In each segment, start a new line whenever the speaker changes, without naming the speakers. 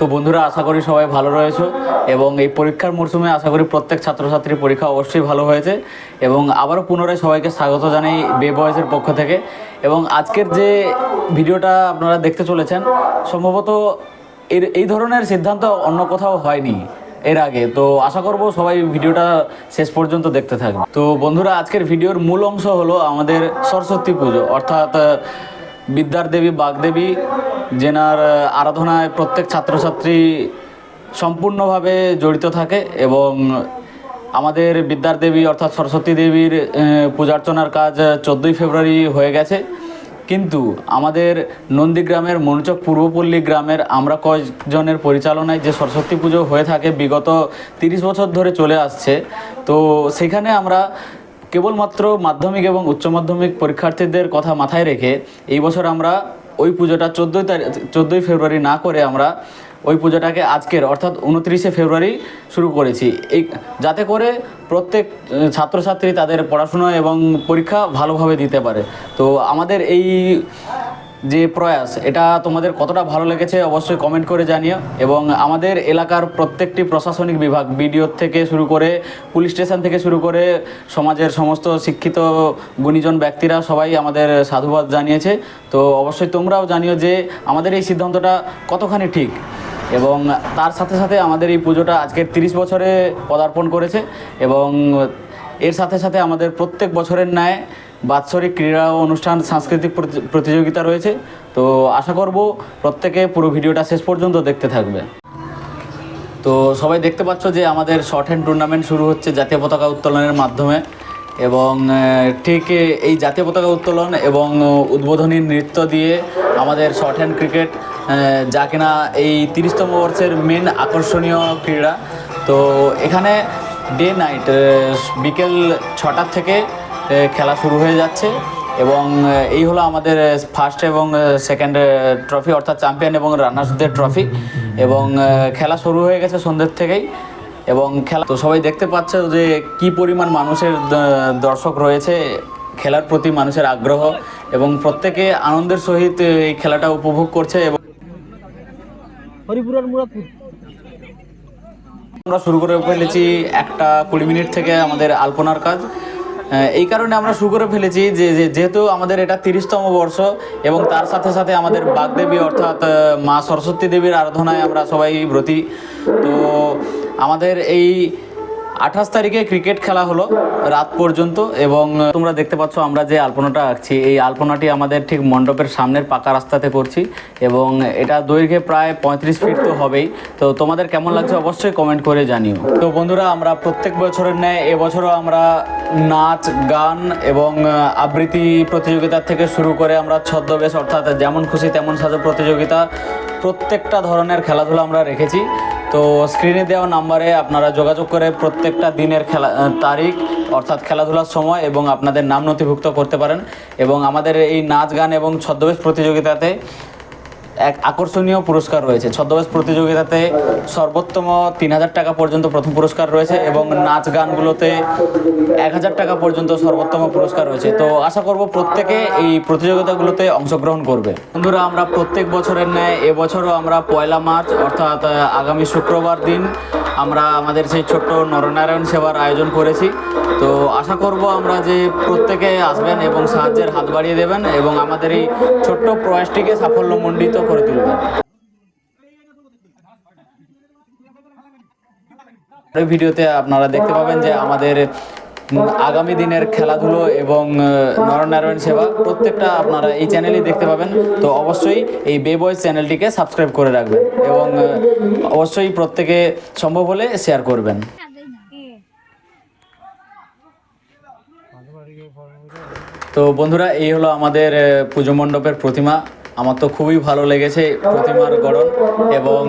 তো বন্ধুরা, আশা করি সবাই ভালো রয়েছে এবং এই পরীক্ষার মরশুমে আশা করি প্রত্যেক ছাত্রছাত্রীর পরীক্ষা অবশ্যই ভালো হয়েছে এবং আবারও পুনরায় সবাইকে স্বাগত জানাই বে বয়েসের পক্ষ থেকে। এবং আজকের যে ভিডিওটা আপনারা দেখতে চলেছেন, সম্ভবত এর, এই ধরনের সিদ্ধান্ত অন্য কোথাও হয়নি এর আগে। তো আশা করব সবাই ভিডিওটা শেষ পর্যন্ত দেখতে থাকবে। তো বন্ধুরা, আজকের ভিডিওর মূল অংশ হলো আমাদের সরস্বতী পুজো, অর্থাৎ বিদ্যার দেবী, বাগদেবী যেনার আরাধনায় প্রত্যেক ছাত্রছাত্রী সম্পূর্ণভাবে জড়িত থাকে এবং আমাদের বিদ্যার দেবী অর্থাৎ সরস্বতী দেবীর পূজার্চনার কাজ চোদ্দোই ফেব্রুয়ারি হয়ে গেছে। কিন্তু আমাদের নন্দীগ্রামের মনুচক পূর্বপল্লী গ্রামের আমরা কয়েকজনের পরিচালনায় যে সরস্বতী পুজো হয়ে থাকে, বিগত তিরিশ বছর ধরে চলে আসছে। তো সেখানে আমরা কেবলমাত্র মাধ্যমিক এবং উচ্চ মাধ্যমিক পরীক্ষার্থীদের কথা মাথায় রেখে এই বছর আমরা ওই পুজোটা চোদ্দোই তারিখ চোদ্দোই ফেব্রুয়ারি না করে আমরা ওই পুজোটাকে আজকের, অর্থাৎ উনত্রিশে ফেব্রুয়ারি শুরু করেছি। এই, যাতে করে প্রত্যেক ছাত্রছাত্রী তাদের পড়াশোনা এবং পরীক্ষা ভালোভাবে দিতে পারে। তো আমাদের এই যে প্রয়াস, এটা তোমাদের কতটা ভালো লেগেছে অবশ্যই কমেন্ট করে জানিও। এবং আমাদের এলাকার প্রত্যেকটি প্রশাসনিক বিভাগ, বিডিও থেকে শুরু করে পুলিশ স্টেশন থেকে শুরু করে সমাজের সমস্ত শিক্ষিত গুণীজন ব্যক্তিরা সবাই আমাদের সাধুবাদ জানিয়েছে। তো অবশ্যই তোমরাও জানিও যে আমাদের এই সিদ্ধান্তটা কতখানি ঠিক। এবং তার সাথে সাথে আমাদের এই পুজোটা আজকের তিরিশ বছরে পদার্পণ করেছে। এবং এর সাথে সাথে আমাদের প্রত্যেক বছরের ন্যায় বাৎসরিক ক্রীড়া অনুষ্ঠান সাংস্কৃতিক প্রতি- প্রতিযোগিতা রয়েছে। তো আশা করব প্রত্যেকে পুরো ভিডিওটা শেষ পর্যন্ত দেখতে থাকবে। তো সবাই দেখতে পাচ্ছ যে আমাদের শর্ট হ্যান্ড টুর্নামেন্ট শুরু হচ্ছে জাতীয় পতাকা উত্তোলনের মাধ্যমে এবং ঠিক এই জাতীয় পতাকা উত্তোলন এবং উদ্বোধনী নৃত্য দিয়ে আমাদের শর্ট হ্যান্ড ক্রিকেট যা কিনা এই তিরিশতম বর্ষের মেন আকর্ষণীয় ক্রীড়া। তো এখানে ডে নাইট বিকেল ছটার থেকে খেলা শুরু হয়ে যাচ্ছে এবং এই হলো আমাদের ফার্স্ট এবং সেকেন্ড ট্রফি অর্থাৎ চ্যাম্পিয়ন এবং রানার্সদের ট্রফি এবং খেলা শুরু হয়ে গেছে সন্ধ্যের থেকেই এবং খেলা তো সবাই দেখতে পাচ্ছে যে কি পরিমাণ মানুষের দর্শক রয়েছে খেলার প্রতি মানুষের আগ্রহ এবং প্রত্যেকে আনন্দের সহিত এই খেলাটা উপভোগ করছে এবং
মুরাদপুর।
আমরা শুরু করে ফেলেছি একটা কুড়ি মিনিট থেকে আমাদের আলপনার কাজ। এই কারণে আমরা শুরু করে ফেলেছি যে যেহেতু আমাদের এটা তিরিশতম বর্ষ এবং তার সাথে সাথে আমাদের বাগদেবী অর্থাৎ মা সরস্বতী দেবীর আরাধনায় আমরা সবাই ব্রতী। তো আমাদের এই আঠাশ তারিখে ক্রিকেট খেলা হলো রাত পর্যন্ত এবং তোমরা দেখতে পাচ্ছ আমরা যে আলপনাটা আঁকছি, এই আলপনাটি আমাদের ঠিক মণ্ডপের সামনের পাকা রাস্তাতে করছি এবং এটা দৈর্ঘ্যে প্রায় পঁয়ত্রিশ ফিট তো হবেই। তো তোমাদের কেমন লাগছে অবশ্যই কমেন্ট করে জানিও। তো বন্ধুরা, আমরা প্রত্যেক বছরের ন্যায় এবছরও আমরা নাচ, গান এবং আবৃত্তি প্রতিযোগিতা থেকে শুরু করে আমরা ছদ্মবেশ, অর্থাৎ যেমন খুশি তেমন সাজো প্রতিযোগিতা প্রত্যেকটা ধরনের খেলাধুলা আমরা রেখেছি। তো স্ক্রিনে দেওয়া নাম্বারে আপনারা যোগাযোগ করে প্রত্যেকটা দিনের খেলা তারিখ, অর্থাৎ খেলাধুলার সময় এবং আপনাদের নাম নথিভুক্ত করতে পারেন। এবং আমাদের এই নাচ, গান এবং ছদ্মবেশ প্রতিযোগিতাতে এক আকর্ষণীয় পুরস্কার রয়েছে। ছদ্মবেশ প্রতিযোগিতাতে সর্বোত্তম তিন হাজার টাকা পর্যন্ত প্রথম পুরস্কার রয়েছে এবং নাচ গানগুলোতে এক হাজার টাকা পর্যন্ত সর্বোত্তম পুরস্কার রয়েছে। তো আশা করব প্রত্যেকে এই প্রতিযোগিতাগুলোতে অংশগ্রহণ করবে। বন্ধুরা, আমরা প্রত্যেক বছরের ন্যায় এবছরও আমরা পয়লা মার্চ, অর্থাৎ আগামী শুক্রবার দিন আমরা আমাদের সেই ছোট্ট নরনারায়ণ সেবার আয়োজন করেছি। তো আশা করব আমরা যে প্রত্যেকে আসবেন এবং সাহায্যের হাত বাড়িয়ে দেবেন এবং আমাদের এই ছোট্ট প্রয়াসটিকে সাফল্যমণ্ডিত করে তুলবেন এই ভিডিওতে আপনারা দেখতে পাবেন যে আমাদের আগামী দিনের খেলাধুলো এবং নরনারায়ণ সেবা প্রত্যেকটা আপনারা এই চ্যানেলেই দেখতে পাবেন। তো অবশ্যই এই বে বয়েস চ্যানেলটিকে সাবস্ক্রাইব করে রাখবেন এবং অবশ্যই প্রত্যেকে সম্ভব হলে শেয়ার করবেন। তো বন্ধুরা, এই হলো আমাদের পুজো মণ্ডপের প্রতিমা। আমার তো খুবই ভালো লেগেছে প্রতিমার গড়ন এবং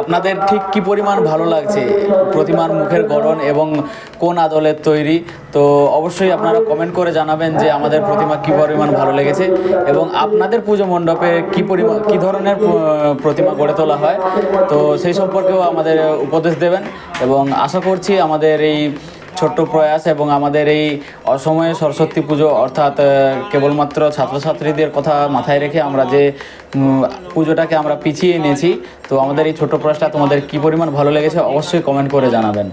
আপনাদের ঠিক কি পরিমাণ ভালো লাগছে প্রতিমার মুখের গড়ন এবং কোন আদলের তৈরি? তো অবশ্যই আপনারা কমেন্ট করে জানাবেন যে আমাদের প্রতিমা কি পরিমাণ ভালো লেগেছে এবং আপনাদের পুজো মণ্ডপে কি পরিমাণ কি ধরনের প্রতিমা গড়ে তোলা হয়। তো সেই সম্পর্কেও আমাদের উপদেশ দেবেন এবং আশা করছি আমাদের এই ছোট্ট প্রয়াস এবং আমাদের এই অসময়ে সরস্বতী পুজো, অর্থাৎ কেবলমাত্র ছাত্রছাত্রীদের কথা মাথায় রেখে আমরা যে পুজোটাকে আমরা পিছিয়ে এনেছি, তো আমাদের এই ছোট্ট প্রয়াসটা তোমাদের কি পরিমাণ ভালো লেগেছে অবশ্যই কমেন্ট করে জানাবেন।